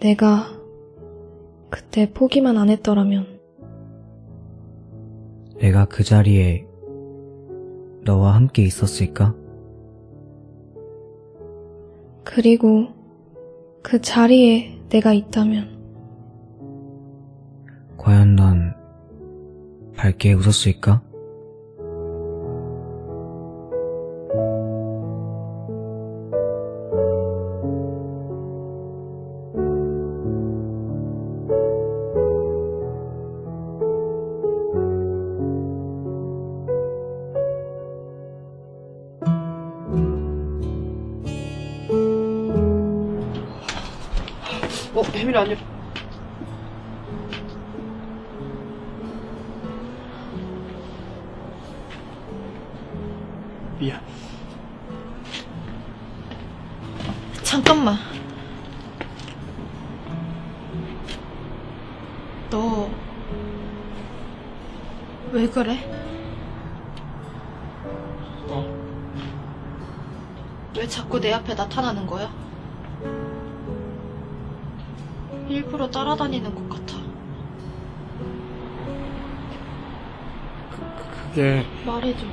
내가 그때 포기만 안 했더라면 내가 그 자리에 너와 함께 있었을까? 그리고 그 자리에 내가 있다면 과연 넌 밝게 웃었을까? 어, 혜민아 안녕. 미안. 잠깐만. 너, 왜 그래? 어? 왜 자꾸 내 앞에 나타나는 거야? 일부러 따라다니는 것 같아. 그게 말해줘.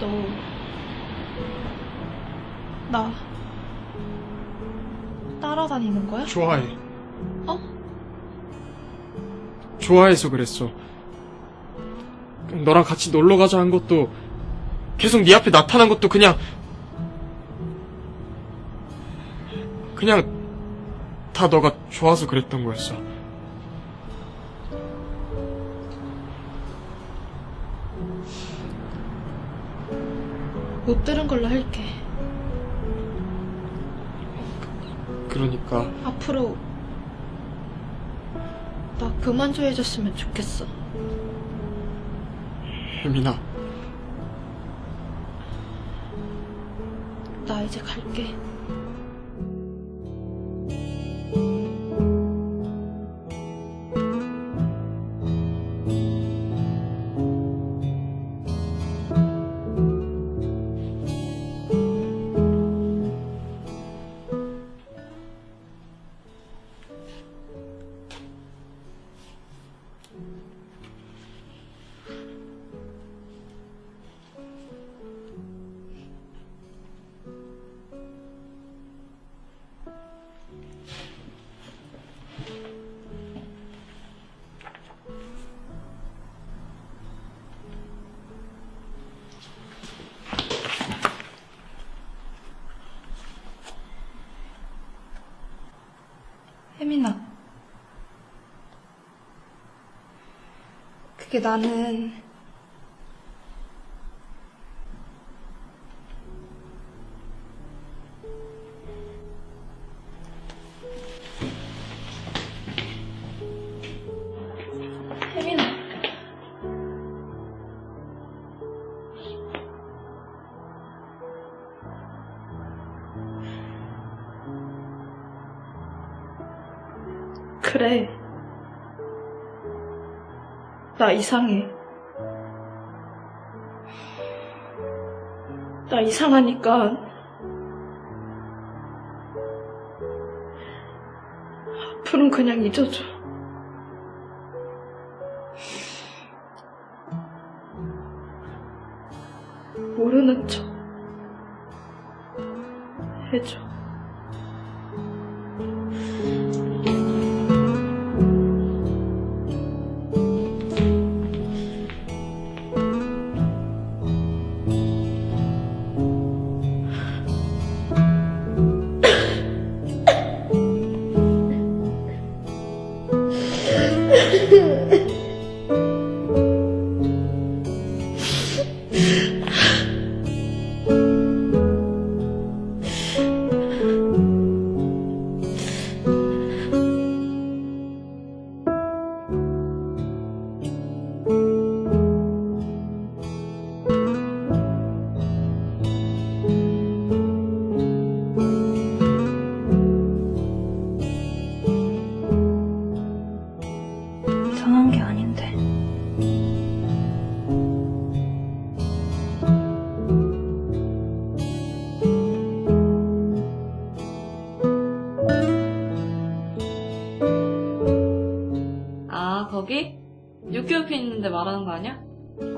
너, 나, 따라다니는 거야? 좋아해. 어? 좋아해서 그랬어. 너랑 같이 놀러 가자 한 것도 계속 네 앞에 나타난 것도 그냥 그냥 다 너가 좋아서 그랬던 거였어. 못 들은 걸로 할게. 그러니까 앞으로 나 그만 좋아해줬으면 좋겠어. 혜민아 나 이제 갈게. 그게 나는 혜민아. 그래. 나 이상해. 나 이상하니까. 앞으로는 그냥 잊어줘. 모르는 척 해줘. 육교 옆에 있는데 말하는 거 아니야?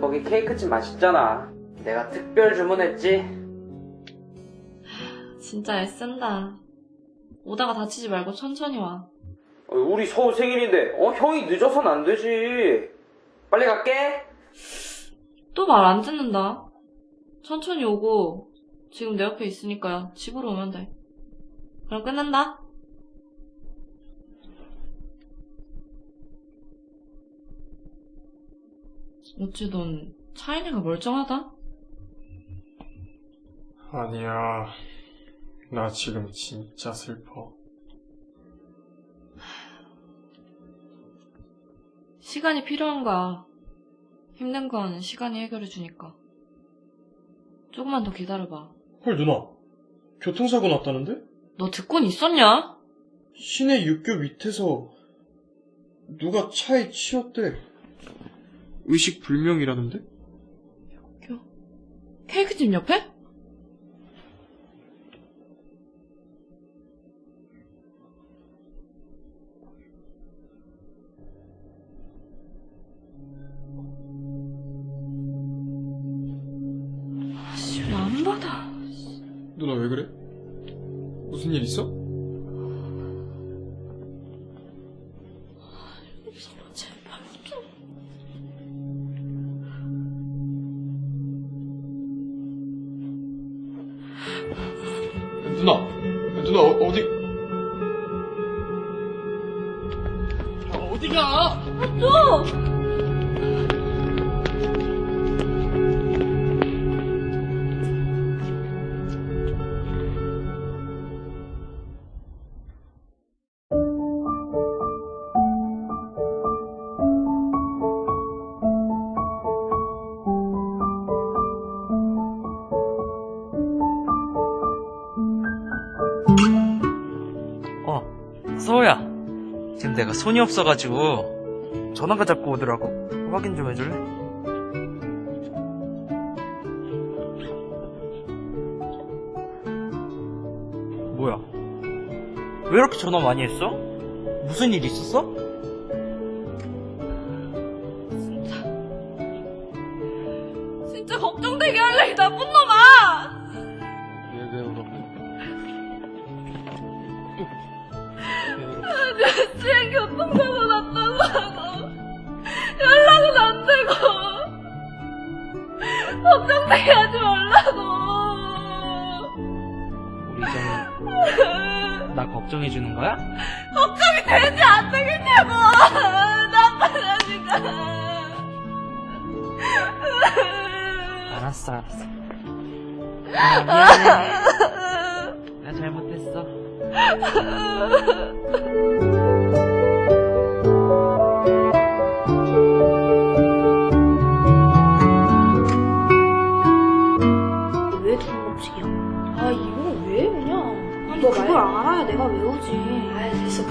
거기 케이크집 맛있잖아. 내가 특별 주문했지. 진짜 애쓴다. 오다가 다치지 말고 천천히 와. 어, 우리 서우 생일인데, 어, 형이 늦어선 안 되지. 빨리 갈게. 또 말 안 듣는다. 천천히 오고 지금 내 옆에 있으니까 집으로 오면 돼. 그럼 끝난다. 어찌 넌 차이니가 멀쩡하다? 아니야. 나 지금 진짜 슬퍼. 시간이 필요한 거야. 힘든 건 시간이 해결해 주니까. 조금만 더 기다려봐. 헐, 누나. 교통사고 났다는데? 너 듣곤 있었냐? 시내 육교 밑에서 누가 차에 치였대. 의식 불명이라는데? 케이크집 옆에? 씨, 왜안 받아? 누나 왜 그래? 무슨 일 있어? 내가 손이 없어가지고 전화가 자꾸 오더라고. 확인 좀 해줄래? 뭐야? 왜 이렇게 전화 많이 했어? 무슨 일 있었어? 진짜 걱정되게 할래, 이 나쁜 놈 걱정되게 하지 말라고 우리 이제 나 걱정해 주는 거야? 걱정이 되지 안 되겠냐고 아니가 알았어, 알았어. 아, 미안해. 나 잘못했어.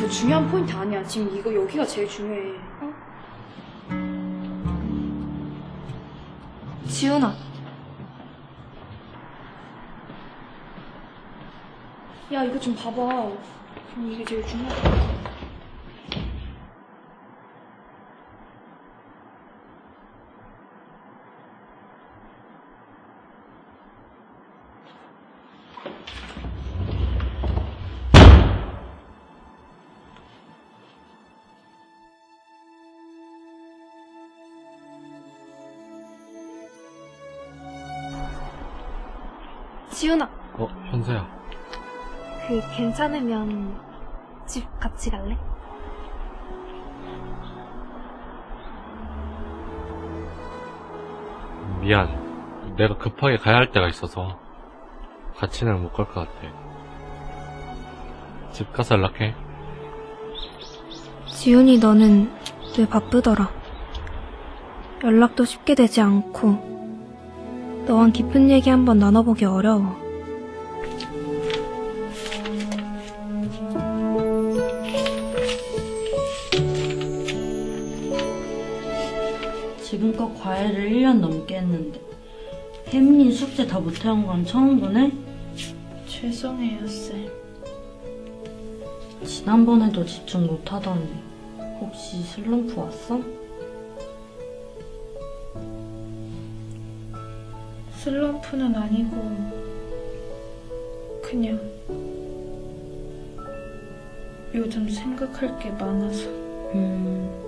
그 중요한 포인트 아니야. 지금 이거 여기가 제일 중요해. 지훈아. 야, 이거 좀 봐봐. 지금 이게 제일 중요하 현서야. 그 괜찮으면 집 같이 갈래? 미안. 내가 급하게 가야 할 때가 있어서 같이는 못 갈 것 같아. 집 가서 연락해. 지훈이 너는 왜 바쁘더라. 연락도 쉽게 되지 않고 너랑 깊은 얘기 한번 나눠보기 어려워. 지금껏 과외를 1년 넘게 했는데 혜민이 숙제 다 못해온 건 처음 보네? 죄송해요 쌤 지난번에도 집중 못하던데 혹시 슬럼프 왔어? 슬럼프는 아니고 그냥 요즘 생각할 게 많아서 음...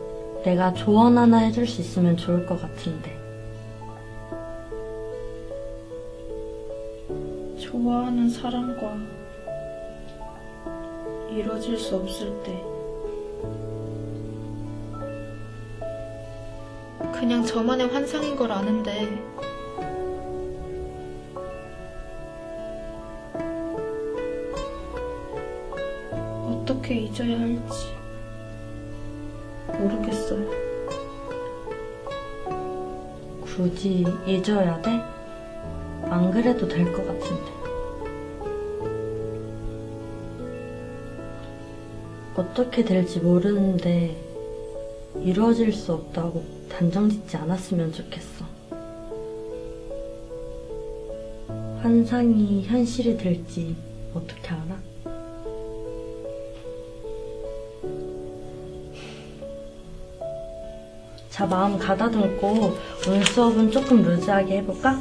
내가 조언 하나 해줄 수 있으면 좋을 것 같은데. 좋아하는 사람과 이뤄질 수 없을 때 그냥 저만의 환상인 걸 아는데 어떻게 잊어야 할지 모르겠어요. 굳이 잊어야 돼? 안 그래도 될 것 같은데. 어떻게 될지 모르는데 이루어질 수 없다고 단정 짓지 않았으면 좋겠어. 환상이 현실이 될지 어떻게 알아? 자, 마음 가다듬고 오늘 수업은 조금 루즈하게 해볼까?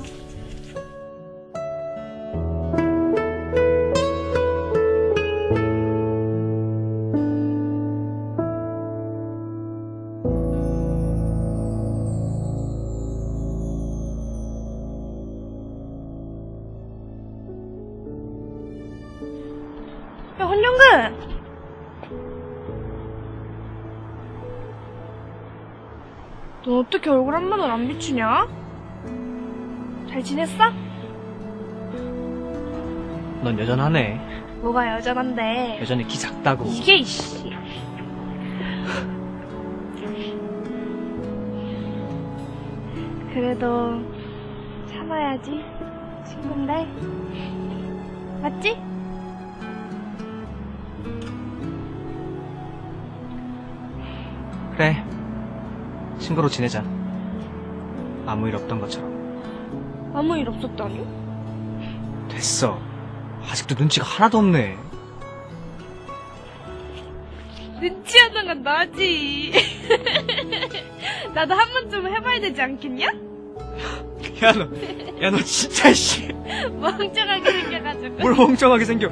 어떻게 얼굴 한 번을 안 비추냐? 잘 지냈어? 넌 여전하네. 뭐가 여전한데. 여전히 키 작다고. 이게, 이씨. 그래도 참아야지. 친구인데. 맞지? 친구로 지내자. 아무 일 없던 것처럼. 아무 일 없었다니? 됐어. 아직도 눈치가 하나도 없네. 눈치 하는 건 너지. 나도 한 번쯤 해봐야 되지 않겠냐? 야, 너, 야, 너 진짜, 씨. 멍청하게 생겨가지고. 뭘 멍청하게 생겨.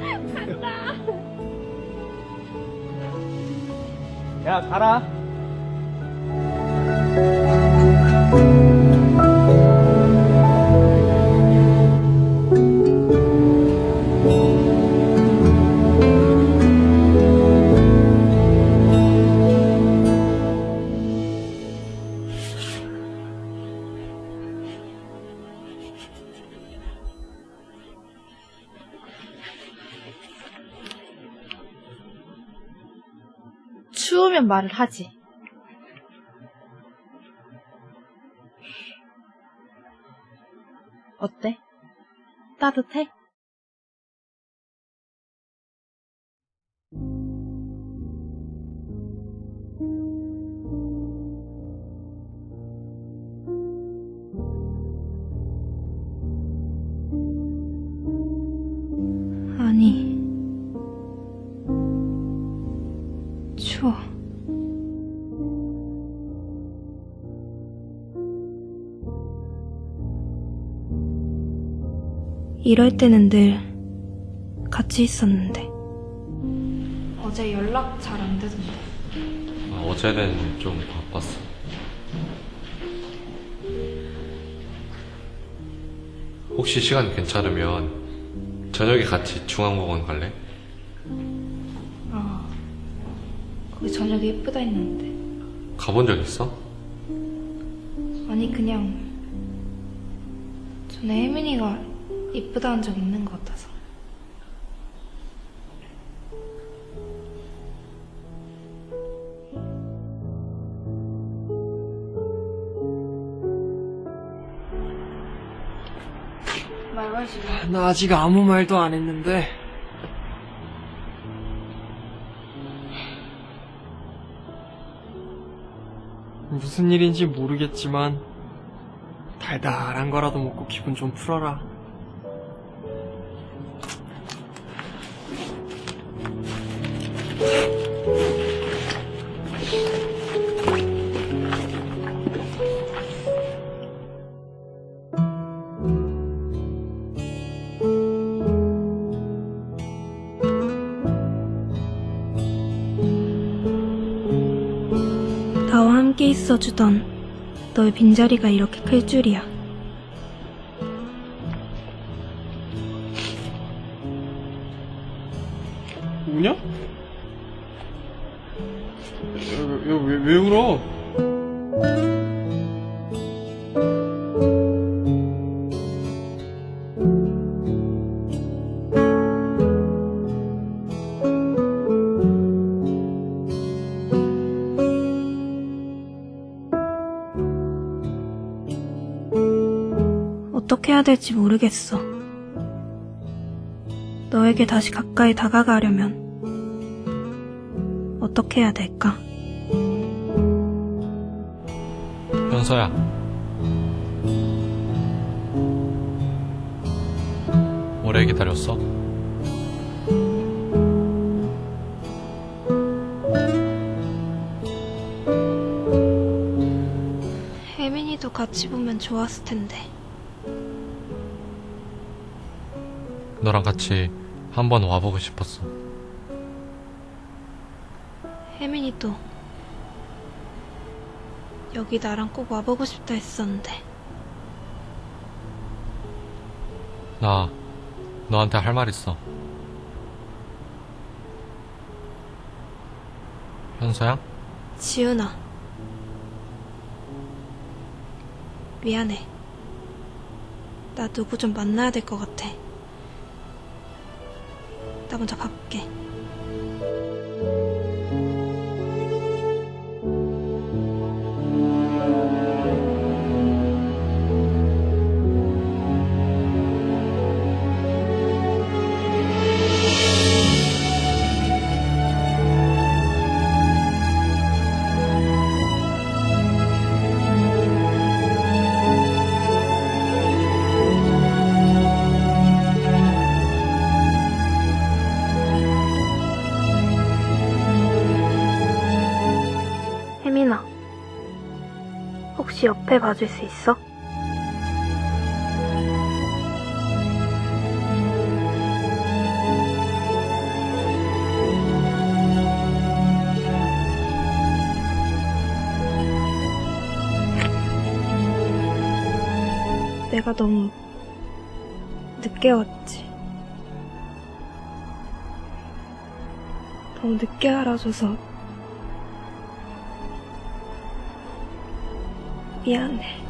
야, 가라. 추우면 말을 하지. 어때? 따뜻해? 이럴 때는 늘 같이 있었는데. 어제 연락 잘 안 되던데. 아, 어제는 좀 바빴어. 혹시 시간 괜찮으면 저녁에 같이 중앙공원 갈래? 아, 거기 저녁에 예쁘다 했는데. 가본 적 있어? 아니, 그냥. 전에 혜민이가 이쁘다 한 적 있는 것 같아서. 말 걸지 마. 나 아직 아무 말도 안 했는데. 무슨 일인지 모르겠지만, 달달한 거라도 먹고 기분 좀 풀어라. 함께 있어주던 너의 빈자리가 이렇게 클 줄이야. 어떻게 해야 될지 모르겠어. 너에게 다시 가까이 다가가려면 어떻게 해야 될까? 현서야. 오래 기다렸어? 혜민이도 같이 보면 좋았을 텐데. 너랑 같이 한번 와보고 싶었어. 혜민이도 여기 나랑 꼭 와보고 싶다 했었는데. 나 너한테 할 말 있어. 현서야? 지은아. 미안해. 나 누구 좀 만나야 될 것 같아. 나 먼저 가볼게. 옆에 봐줄 수 있어? 내가 너무 늦게 왔지. 너무 늦게 알아줘서 미안해.